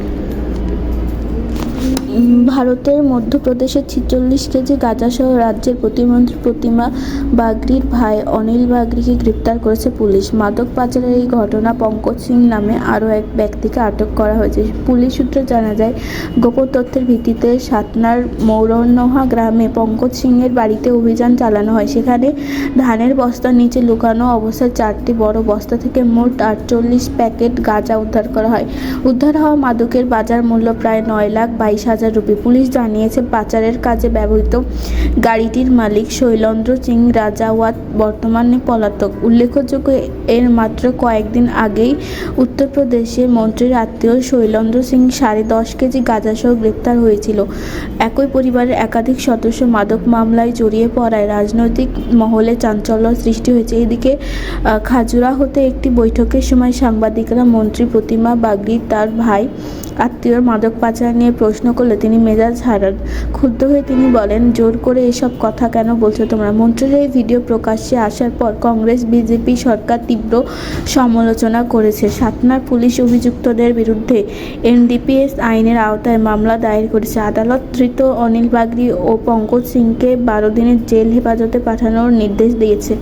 Thank you. ভারতের মধ্যপ্রদেশের ছিচল্লিশ কেজি গাঁজাসহ রাজ্যের প্রতিমন্ত্রী প্রতিমা বাগরির ভাই অনিল বাগরিকে গ্রেপ্তার করেছে পুলিশ। মাদক পাচারের এই ঘটনা পঙ্কজ সিং নামে আরও এক ব্যক্তিকে আটক করা হয়েছে। পুলিশ সূত্রে জানা যায়, গোপন তথ্যের ভিত্তিতে সাতনার মৌরনহা গ্রামে পঙ্কজ সিংয়ের বাড়িতে অভিযান চালানো হয়। সেখানে ধানের বস্তার নিচে লুকানো অবস্থায় চারটি বড় বস্তা থেকে মোট আটচল্লিশ প্যাকেট গাঁজা উদ্ধার করা হয়। উদ্ধার হওয়া মাদকের বাজার মূল্য প্রায় নয় লাখ বাইশ হাজার রুপি পুলিশ জানিয়েছে, পাচারের কাজে ব্যবহৃত গাড়িটির মালিক শৈলেন্দ্র সিং রাজাওয়াত বর্তমানে পলাতক। উল্লেখযোগ্য, এর মাত্র কয়েকদিন আগেই উত্তরপ্রদেশের মন্ত্রীর আত্মীয় শৈলেন্দ্র সিং সাড়ে দশ কেজি গাঁজাসহ গ্রেপ্তার হয়েছিল। একই পরিবারের একাধিক সদস্য মাদক মামলায় জড়িয়ে পড়ায় রাজনৈতিক মহলে চাঞ্চল্য সৃষ্টি হয়েছে। এদিকে খাজুরাহোতে একটি বৈঠকের সময় সাংবাদিকরা মন্ত্রী প্রতিমা বাগরি তার ভাই আত্মীয় মাদক পাচার নিয়ে প্রশ্ন করলে তিনি মেজাজ হারান ক্ষুব্ধ হয়ে তিনি বলেন, জোর করে এসব কথা কেন বলছো তোমরা? মন্ত্রীর এই ভিডিও প্রকাশ্যে আসার পর কংগ্রেস, বিজেপি সরকার তীব্র সমালোচনা করেছে। সাতনার পুলিশ অভিযুক্তদের বিরুদ্ধে এনডিপিএস আইনের আওতায় মামলা দায়ের করেছে। আদালত ধৃত অনিল বাগরি ও পঙ্কজ সিংকে বারো দিনের জেল হেফাজতে পাঠানোর নির্দেশ দিয়েছে।